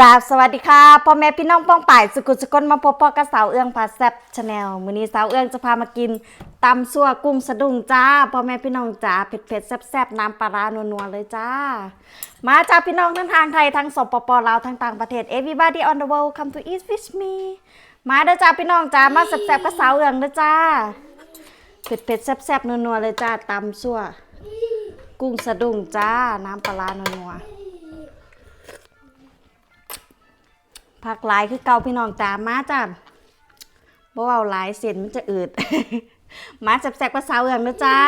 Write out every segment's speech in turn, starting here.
กราบสวัสดีค่ะพ่อแม่พี่น้องป้องป่ายสุกุลสกลมาพบพ่อกับสาวเอื้องพาแซบชาแนลมื้อนี้สาวเอื้องจะพามากินตำซั่วกุ้งสะดุ้งจ้าพ่อแม่พี่น้องจ้าเผ็ดๆแซ่บๆน้ำปลาร้านัวๆเลยจ้า มาจ้าพี่น้องทั้งทางไทยทั้งสปปลาวทั้งต่างประเทศ everybody on the world come to eat with me มาเด้อจ้าพี่น้องจ้ามาแซ่บๆกับสาวเอื้องเด้อจ้าเผ็ดๆแซ่บๆนัวๆเลยจ้าตำซั่วกุ้งสะดุ้งจ้าน้ำปลาร้านัวๆ ผักหลายคือเกาพี่น้องจ้ามาจ้าบ่เอาหลายเส้นมันจะอืด มาแซ่บๆกับสาวเอื้องนะจ้า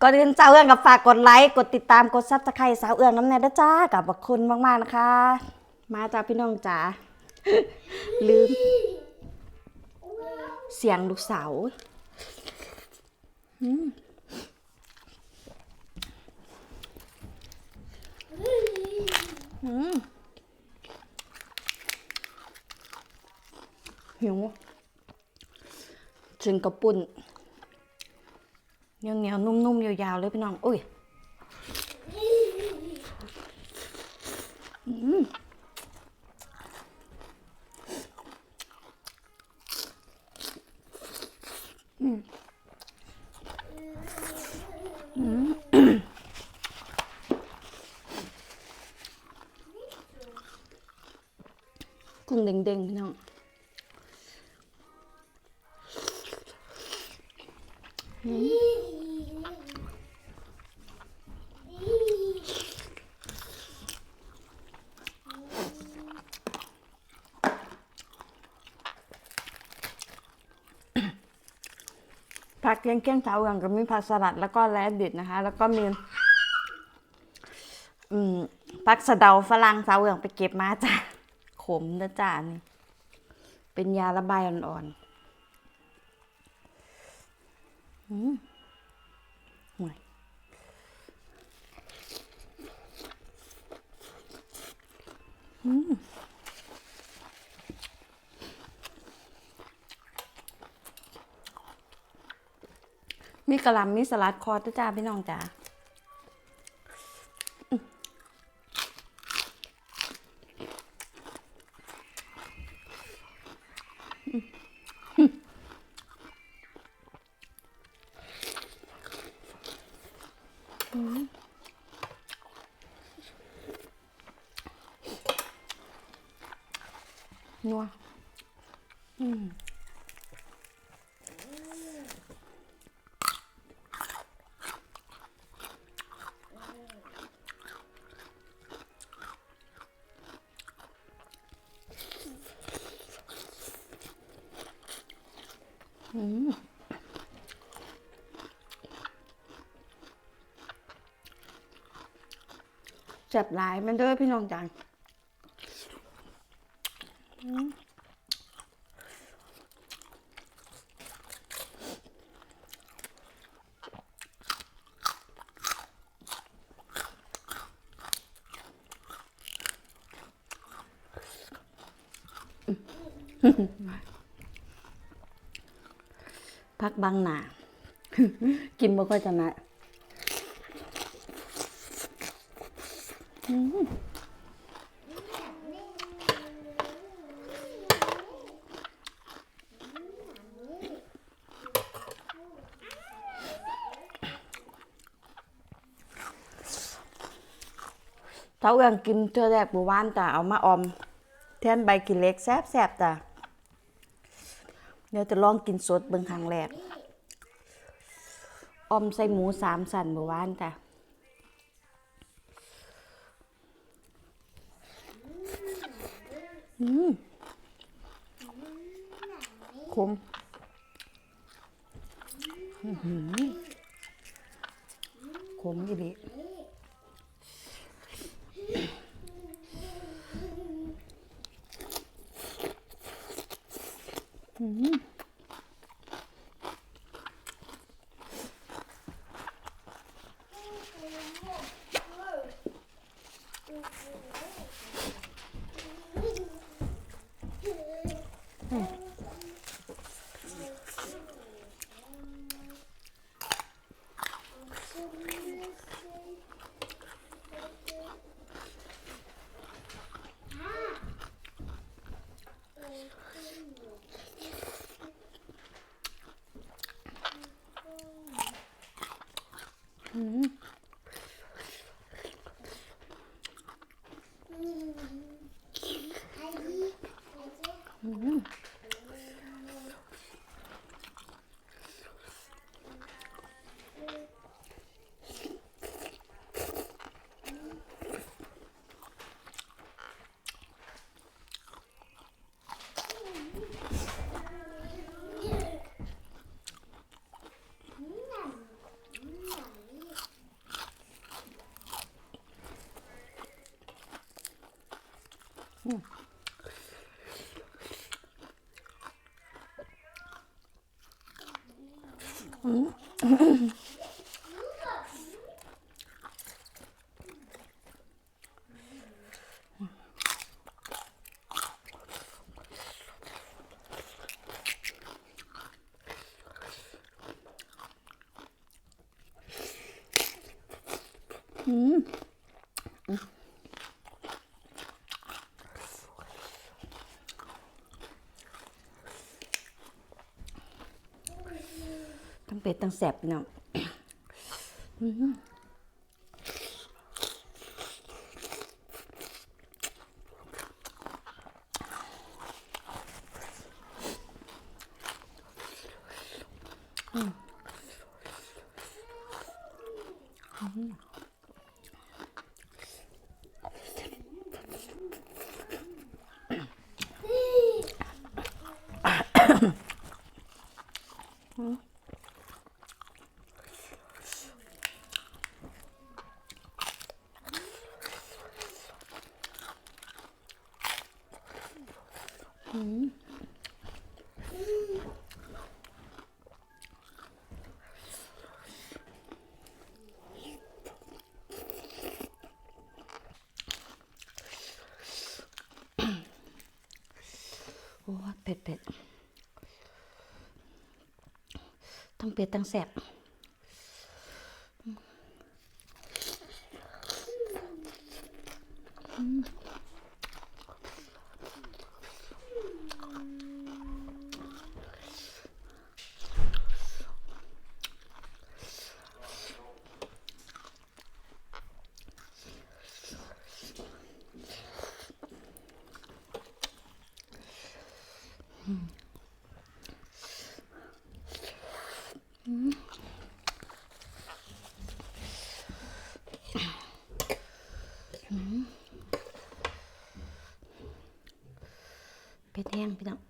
ก่อนอื่นสาวเอื้องกับฝากกดไลค์กดติดตามกดซับสไครต์สาวเอื้องน้ำแน่นะจ้ากับขอบคุณมากๆนะคะ มาจ้าพี่น้องจ้าลืม เสียงลูกสาวอืมอืม หิวจึงกระปุ่นเหนียวเหนียวๆนุ่มๆ ยาวๆ เลยพี่น้อง อุ้ยอืมอืมอืมกุ้งเด้งๆพี่น้อง ผักเกี้ยงเกี้ยงเฉาอย่างก็มีผักสลัดแล้วก็แรดดิดนะคะ แล้วก็มีผักสะเดาฝรั่งสาเหลืองไปเก็บมาจ้ะขมนะจ้านี่เป็นยาระบายอ่อนๆอืมห่วยอืม มีกระหลำมีสลัดคอร์ดจ้าพี่น้องจ้านัวอืม เจ็บหลายมันเด้อพี่น้องจัง พักบังหนา กินบ่ค่อยจะนะเท้าเอืองกินเธอแรกบัววานจ้ะเอามาออม แทนใบกินเล็กแซ่บๆจ้ะ เดี๋ยวจะลองกินสดเบิ่งครั้งแรกออมใส่หมูสามสันบัววานจ้ะอืมขมอื้อหือขมอีหลีอ ทั้งเป็ดทั้งแสบพี่น้อง โอ้เผ็ดเผ็ด ทั้งเป็ดทั้งแสบ เป็ดแห้งพี่น้อง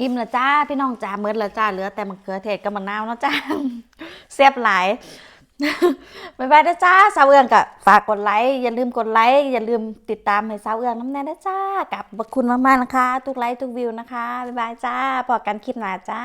อิ่มละจ้าพี่น้องจ้าเมิดละจ้าเหลือแต่มะเขือเทศกับมะนาวเนาะจ้าเสียบหลายบายบายนะจ้าสาวเอืองกับฝากกดไลค์อย่าลืมกดไลค์อย่าลืมติดตามให้สาวเอืองน้ำแน่นะจ้ากับขอบคุณมากๆนะคะ ทุกไลค์ทุกวิวนะคะบายบายจ้าพอกันคลิปหน้าจ้า